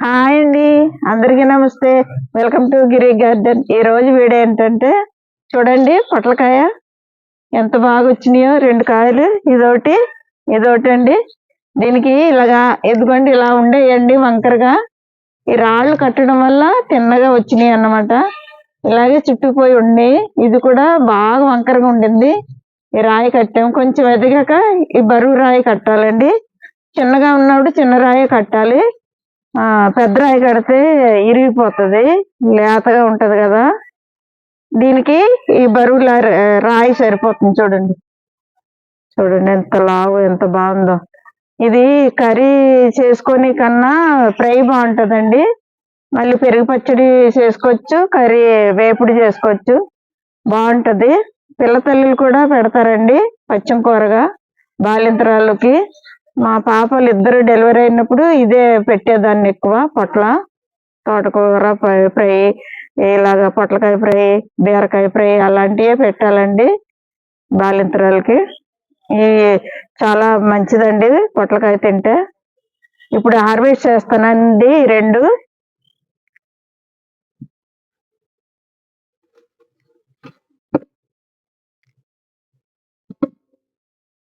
Hi అండి. అందరికీ నమస్తే. వెల్కమ్ టు గిరి గార్డెన్ ఈ రోజు వీడియో ఏంటంటే చూడండి పొట్లకాయ ఎంత బాగా వచ్చినాయో రెండు కాయలు. ఇదొకటి ఇదొకటి అండి. దీనికి ఇలాగా ఎదుగుండి ఇలా ఉండేయండి వంకరగా. ఈ రాళ్ళు కట్టడం వల్ల తిన్నగా వచ్చినాయి అన్నమాట. ఇలాగే చుట్టుకుపోయి ఉండి ఇది కూడా బాగా వంకరగా ఉండింది. ఈ రాయి కట్టాము. కొంచెం ఎదిగాక ఈ బరువు రాయి కట్టాలండి. చిన్నగా ఉన్నప్పుడు చిన్న రాయి కట్టాలి. పెద్ద రాయి కడితే ఇరిగిపోతుంది లేతగా ఉంటది కదా. దీనికి ఈ బరువుల రాయి సరిపోతుంది చూడండి. చూడండి ఎంత లావు ఎంత బాగుందో. ఇది కర్రీ చేసుకొని కన్నా ఫ్రై బాగుంటుందండి. మళ్ళీ పెరుగు పచ్చడి చేసుకోవచ్చు కర్రీ వేపుడు చేసుకోవచ్చు. బాగుంటుంది. పిల్లతల్లులు కూడా పెడతారండి పచ్చం కూరగా బాలింతరాళ్ళకి మా పాపలు ఇద్దరు డెలివరీ అయినప్పుడు ఇదే పెట్టేదాన్ని ఎక్కువ పొట్ల తోటకూర ఫ్రై ఇలాగ పొట్లకాయ ఫ్రై బీరకాయ ఫ్రై అలాంటివే పెట్టాలండి బాలింతరాలకి. ఈ చాలా మంచిదండి పొట్లకాయ తింటే. ఇప్పుడు హార్వెస్ట్ చేస్తానండి రెండు.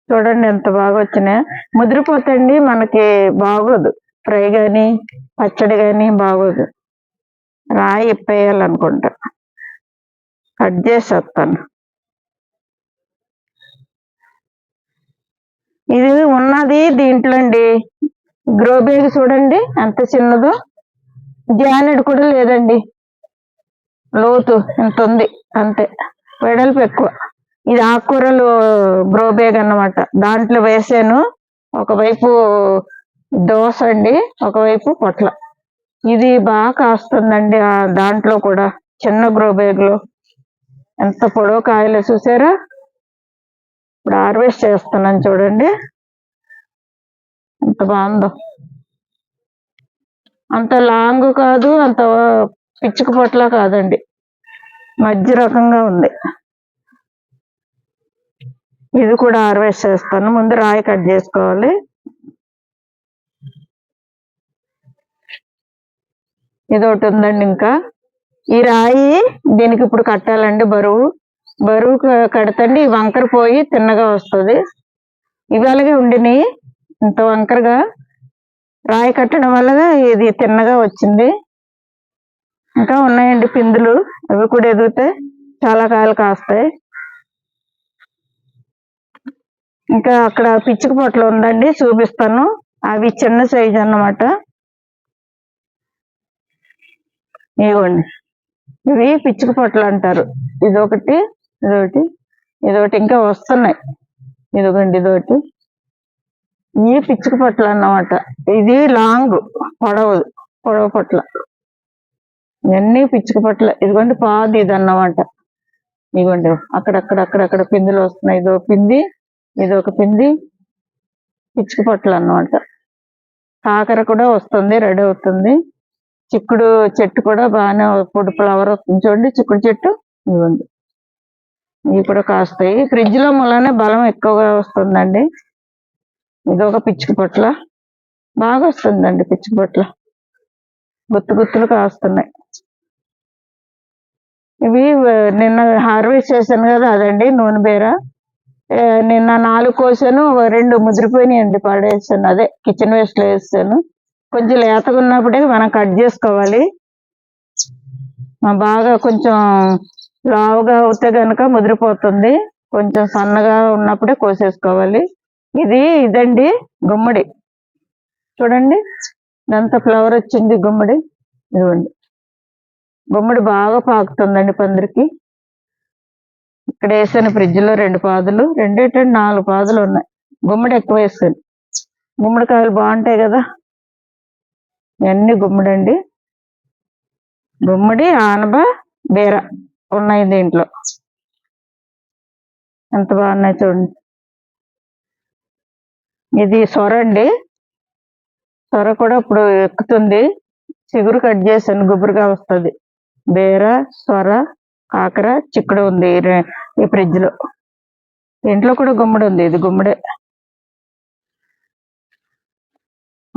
చూడండి ఎంత బాగా వచ్చినాయి. ముదిరిపోతండి మనకి బాగోదు. ఫ్రై కానీ పచ్చడి కానీ బాగోదు. రాయి ఇప్పేయాలనుకుంటా. కట్ చేసేస్తాను. ఇది ఉన్నది దీంట్లో అండి గ్రో బ్యాగ్ చూడండి ఎంత చిన్నదో. జానెడ్ కూడా లేదండి. లోతు ఇంత ఉంది అంతే. వెడల్పు ఎక్కువ. ఇది ఆకుకూరలు గ్రో బ్యాగ్ అన్నమాట. దాంట్లో వేసాను. ఒకవైపు దోశ అండి ఒకవైపు పొట్ల. ఇది బాగా కాస్తుందండి దాంట్లో కూడా చిన్న గ్రో బ్యాగ్లో ఎంత పొడవు కాయలు చూసారా? ఇప్పుడు హార్వెస్ట్ చేస్తున్నాను చూడండి. ఎంత బాగుందో. అంత లాంగ్ కాదు అంత పిచ్చుక పొట్ల కాదండి. మధ్య రకంగా ఉంది. ఇది కూడా హార్వెస్ట్ చేస్తాను. ముందు రాయి కట్ చేసుకోవాలి. ఇది ఒకటి ఉందండి ఇంకా. ఈ రాయి దీనికి ఇప్పుడు కట్టాలండి బరువు. బరువు కడతండి. ఈ వంకర పోయి తిన్నగా వస్తుంది. ఇవి అలాగే ఉండినాయి. ఇంత వంకరగా. రాయి కట్టడం వల్ల ఇది తిన్నగా వచ్చింది. ఇంకా ఉన్నాయండి పిందులు. అవి కూడా ఎదిగితే చాలా కాయలు కాస్తాయి. ఇంకా అక్కడ పిచ్చుక పొట్లు ఉందండి చూపిస్తాను. అవి చిన్న సైజు అన్నమాట. ఇవ్వండి ఇవి పిచ్చుక పొట్లు అంటారు. ఇదొకటి ఇదొకటి ఇదొకటి ఇంకా వస్తున్నాయి. ఇదిగోండి ఇదొకటి. ఈ పిచ్చుక పొట్లు అన్నమాట. ఇది లాంగ్ పొడవ పొడవ పొట్ల. ఇవన్నీ పిచ్చుక పొట్ల ఇదిగోండి పాది ఇది అన్నమాట. ఇదిగోండి అక్కడక్కడ అక్కడక్కడ పిందులు వస్తున్నాయి. ఇదో పింది ఇది ఒక పిండి. పిచ్చుక పొట్టలు అన్నమాట కాకర కూడా వస్తుంది రెడీ అవుతుంది. చిక్కుడు చెట్టు కూడా బాగానే పొడి ఫ్లవర్ వస్తుంది చూడండి చిక్కుడు చెట్టు. ఇవ్వండి ఇవి కూడా కాస్తాయి. ఫ్రిడ్జ్లో మూలనే బలం ఎక్కువగా వస్తుందండి. ఇది ఒక పిచ్చుక పొట్ల. బాగా వస్తుందండి పిచ్చుకు పొట్ల. గుత్తు గుత్తులు కాస్తున్నాయి. ఇవి నిన్న హార్వెస్ట్ చేశాను కదా అదండి నూనె బీర. నిన్న నాలుగు కోసాను రెండు ముదిరిపోయినాయండి పడేసాను. అదే కిచెన్ వేస్ట్లో వేసాను. కొంచెం లేతగా ఉన్నప్పుడే మనం కట్ చేసుకోవాలి. బాగా కొంచెం లావుగా అవుతే కనుక ముదిరిపోతుంది. కొంచెం సన్నగా ఉన్నప్పుడే కోసేసుకోవాలి. ఇది ఇదండి గుమ్మడి. చూడండి ఇదంతా ఫ్లవర్ వచ్చింది గుమ్మడి. ఇదిగోండి. గుమ్మడి బాగా పాకుతుందండి పందిరికి. ఇక్కడ వేసాను ఫ్రిడ్జ్లో రెండు పాదులు రెండేటండి నాలుగు పాదులు ఉన్నాయి. గుమ్మడి ఎక్కువ వేసాను. గుమ్మడికాయలు బాగుంటాయి కదా? ఇవన్నీ గుమ్మడండి. గుమ్మడి ఆనబ బీర ఉన్నాయి దీంట్లో. ఎంత బాగున్నాయి చూడండి. ఇది సొర అండి. సొర కూడా ఇప్పుడు ఎక్కుతుంది. చిగురు కట్ చేశాను గుబురుగా వస్తుంది. బీర సొర కాకర చిక్కుడు ఉంది ఈ ఫ్రిడ్జ్లో. ఇంట్లో కూడా గుమ్మడి ఉంది ఇది గుమ్మడే.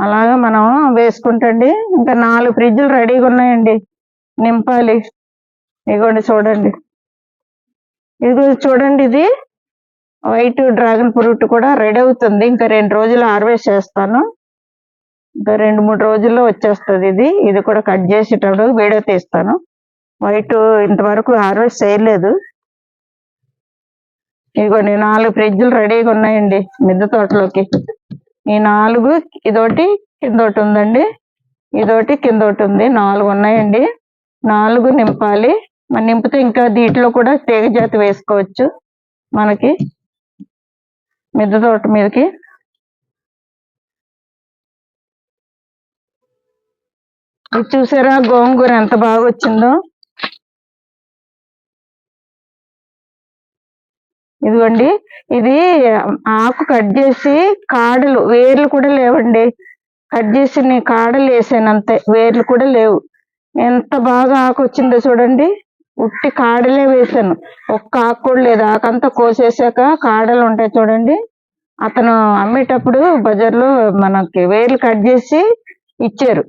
అలాగా మనం వేసుకుంటండి ఇంకా నాలుగు ఫ్రిడ్జ్లు రెడీగా ఉన్నాయండి. నింపాలి. ఇదిగోండి చూడండి. ఇది చూడండి ఇది. వైట్ డ్రాగన్ ఫ్రూట్ కూడా రెడీ అవుతుంది. ఇంకా రెండు రోజులు హార్వెస్ట్ చేస్తాను. ఇంకా రెండు మూడు రోజుల్లో వచ్చేస్తుంది ఇది. ఇది కూడా కట్ చేసేటప్పుడు వీడియో తీస్తాను. వైట్ ఇంతవరకు హార్వెస్ట్ చేయలేదు. ఇదిగోండి నాలుగు ఫ్రిడ్జ్లు రెడీగా ఉన్నాయండి మిద్దె తోటలోకి. ఈ నాలుగు ఇదొకటి కింద ఒకటి ఉందండి. ఇదొకటి కింద ఒకటి ఉంది. నాలుగు ఉన్నాయండి. నాలుగు నింపాలి. మరి నింపితే ఇంకా దీంట్లో కూడా తీగ జాతి వేసుకోవచ్చు మనకి మిద్దె తోట మీదకి. ఇది చూసారా గోంగూర ఎంత బాగా వచ్చిందో ఇదిగోండి. ఇది ఆకు కట్ చేసి కాడలు వేర్లు కూడా లేవండి. కట్ చేసి నేను కాడలు వేసాను అంతే వేర్లు కూడా లేవు. ఎంత బాగా ఆకు వచ్చిందో చూడండి. ఉట్టి కాడలే వేసాను. ఒక్క ఆకు కూడా లేదు. ఆకంతా కోసేసాక కాడలు ఉంటాయి చూడండి. అతను అమ్మేటప్పుడు బజార్లో మనకి వేర్లు కట్ చేసి ఇచ్చారు.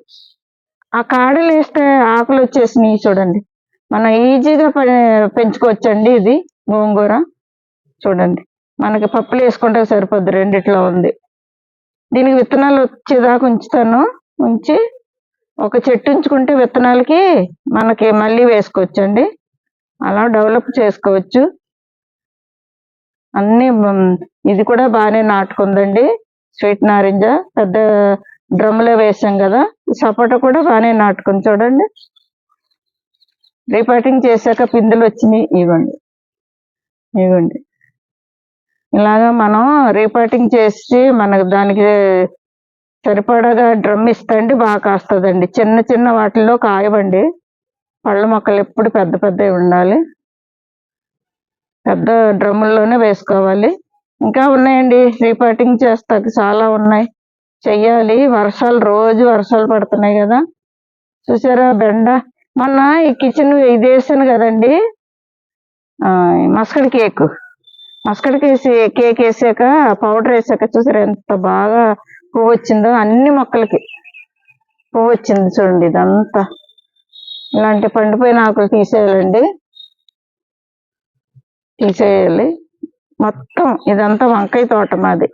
ఆ కాడలు వేస్తే ఆకులు వచ్చేసినాయి చూడండి. మనం ఈజీగా పెంచుకోవచ్చండి ఇది గోంగూర. చూడండి. మనకి పప్పులు వేసుకుంటే సరిపోద్ది. రెండిట్లో ఉంది. దీనికి విత్తనాలు వచ్చేదాకా ఉంచుతాను. ఉంచి ఒక చెట్టు ఉంచుకుంటే విత్తనాలకి మనకి మళ్ళీ వేసుకోవచ్చండి. అలా డెవలప్ చేసుకోవచ్చు. అన్నీ ఇది కూడా బాగానే నాటుకుందండి. స్వీట్ నారింజ పెద్ద డ్రమ్లో వేసాం కదా. సపోటా కూడా బాగానే నాటుకుంది చూడండి. రీపాటింగ్ చేశాక పిందులు వచ్చినాయి. ఇవ్వండి. ఇవ్వండి. ఇలాగా మనం రీపాటింగ్ చేసి మనకు దానికి సరిపడగా డ్రమ్ ఇస్తండి బాగా కాస్తుందండి. చిన్న చిన్న వాటిల్లో కాయవండి. పళ్ళ మొక్కలు ఎప్పుడు పెద్ద పెద్దవి ఉండాలి. పెద్ద డ్రమ్ముల్లోనే వేసుకోవాలి. ఇంకా ఉన్నాయండి. రీపాటింగ్ చేస్తాకి చాలా ఉన్నాయి. చెయ్యాలి. వర్షాలు రోజు వర్షాలు పడుతున్నాయి కదా. చూసారా బెండ? మొన్న ఈ కిచెన్ ఇది వేసాను కదండి. మస్కడ్ కేక్. మస్కడ్ వేసి కేక్ వేసాక పౌడర్ వేసాక చూసారా ఎంత బాగా పువ్వు వచ్చిందో? అన్ని మొక్కలకి పువ్వు వచ్చింది చూడండి ఇదంతా. ఇలాంటి పండిపోయిన ఆకులు తీసేయాలండి. తీసేయాలి. మొత్తం ఇదంతా వంకాయ తోట మాది.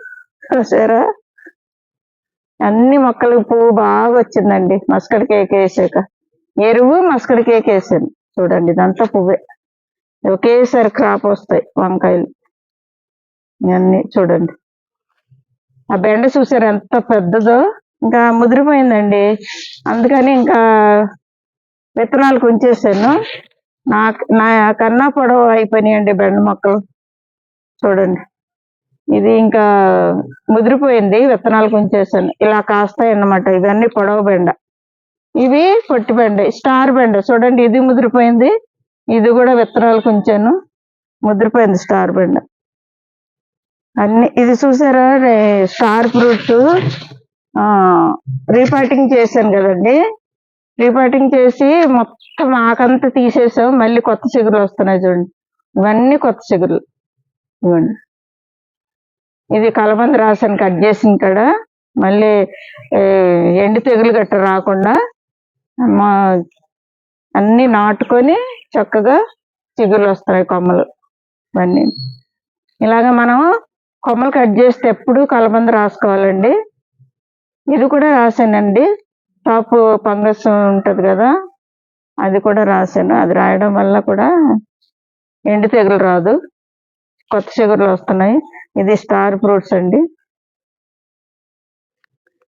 చూసారా? అన్ని మొక్కలకి పువ్వు బాగా వచ్చిందండి మస్కడ్ కేక్ వేసాక. ఎరువు మస్కడ్ కేక్ వేసాను. చూడండి ఇదంతా పువ్వే. ఒకేసారి క్రాప్ వస్తాయి వంకాయలు. ఇవన్నీ చూడండి. ఆ బెండ చూసారు ఎంత పెద్దదో? ఇంకా ముదిరిపోయిందండి. అందుకని ఇంకా విత్తనాలు ఉంచేసాను నా నా కన్నా పొడవు అయిపోయినాయండి బెండ మొక్కలు. చూడండి. ఇది ఇంకా ముదిరిపోయింది విత్తనాలు ఉంచేసాను ఇలా కాస్తాయి అన్నమాట ఇవన్నీ పొడవు బెండ. ఇవి పొట్టి బెండ స్టార్ బెండ. చూడండి ఇది ముదిరిపోయింది. ఇది కూడా విత్తనాలు ఉంచాను ముదిరిపోయింది స్టార్ బెండ. అన్ని ఇది చూసారా? స్టార్ ఫ్రూట్స్ రీపాటింగ్ చేశాను కదండి. రీపాటింగ్ చేసి మొత్తం ఆకంతా తీసేసాం. మళ్ళీ కొత్త చిగురు వస్తున్నాయి చూడండి. ఇవన్నీ కొత్త చిగురు ఇవ్వండి. ఇది కలబంద రాసాను కట్ చేసిన కాడ. మళ్ళీ ఎండి ఎండు తెగులు గట్ట రాకుండా మా అన్నీ నాటుకొని చక్కగా చిగురు వస్తున్నాయి కొమ్మలు. ఇవన్నీ. ఇలాగ మనం కొమ్మలు కట్ చేస్తే ఎప్పుడు కలబంద రాసుకోవాలండి. ఇది కూడా రాసానండి. టాప్ ఫంగస్ ఉంటుంది కదా అది కూడా రాశాను అది రాయడం వల్ల కూడా ఎండు తెగులు రాదు. కొత్త చిగురులు వస్తున్నాయి. ఇది స్టార్ ఫ్రూట్స్ అండి.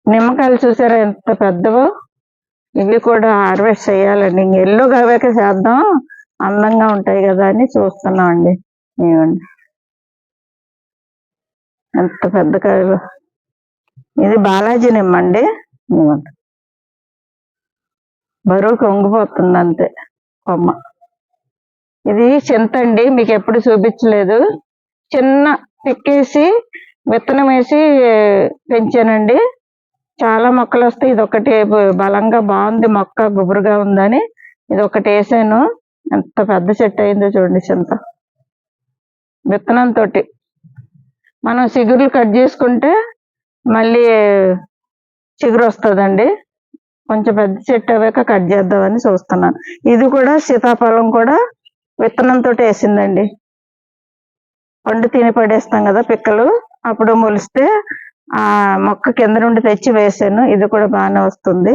నిమ్మకాయలు చూసారా ఎంత పెద్దవో? ఇవి కూడా హార్వెస్ట్ చేయాలండి. ఇంక ఎల్లో కావాక చేద్దాం. అందంగా ఉంటాయి కదా అని చూస్తున్నాం అండి ఇవ్వండి. ఎంత పెద్ద కాయలు ఇది బాలాజీ నిమ్మండి. ఇవ్వండి బరువు కొంగిపోతుంది అంతే కొమ్మ. ఇది చింత అండి మీకు ఎప్పుడు చూపించలేదు. చిన్న పిక్కేసి విత్తనం వేసి పెంచానండి. చాలా మొక్కలు వస్తాయి. ఇది ఒకటి బలంగా బాగుంది మొక్క గుబురుగా ఉందని. ఇది ఒకటి వేసాను. ఎంత పెద్ద చెట్టు అయిందో చూడండి చింత. విత్తనం తోటి. మనం చిగురులు కట్ చేసుకుంటే మళ్ళీ చిగురు వస్తుందండి. కొంచెం పెద్ద చెట్టు అవ్వాక కట్ చేద్దామని చూస్తున్నాను. ఇది కూడా సీతాఫలం కూడా విత్తనంతో వేసిందండి. పండు తిని పడేస్తాం కదా పిక్కలు. అప్పుడు మొలిస్తే ఆ మొక్క కింద నుండి తెచ్చి వేసాను. ఇది కూడా బాగానే వస్తుంది.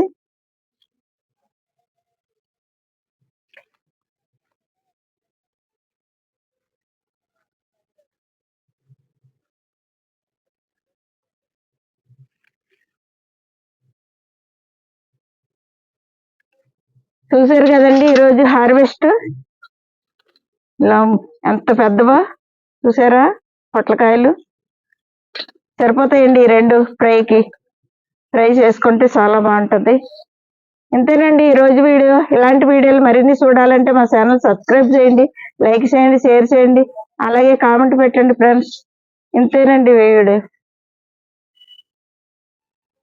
చూసారు కదండి ఈరోజు హార్వెస్ట్? ఇలా ఎంత పెద్దవా? చూసారా పొట్లకాయలు. సరిపోతాయండి ఈ రెండు ఫ్రైకి. ఫ్రై చేసుకుంటే చాలా బాగుంటుంది. ఇంతేనండి ఈరోజు వీడియో. ఇలాంటి వీడియోలు మరిన్ని చూడాలంటే మా ఛానల్ సబ్స్క్రైబ్ చేయండి లైక్ చేయండి షేర్ చేయండి. అలాగే కామెంట్ పెట్టండి ఫ్రెండ్స్. ఇంతేనండి వీడియో.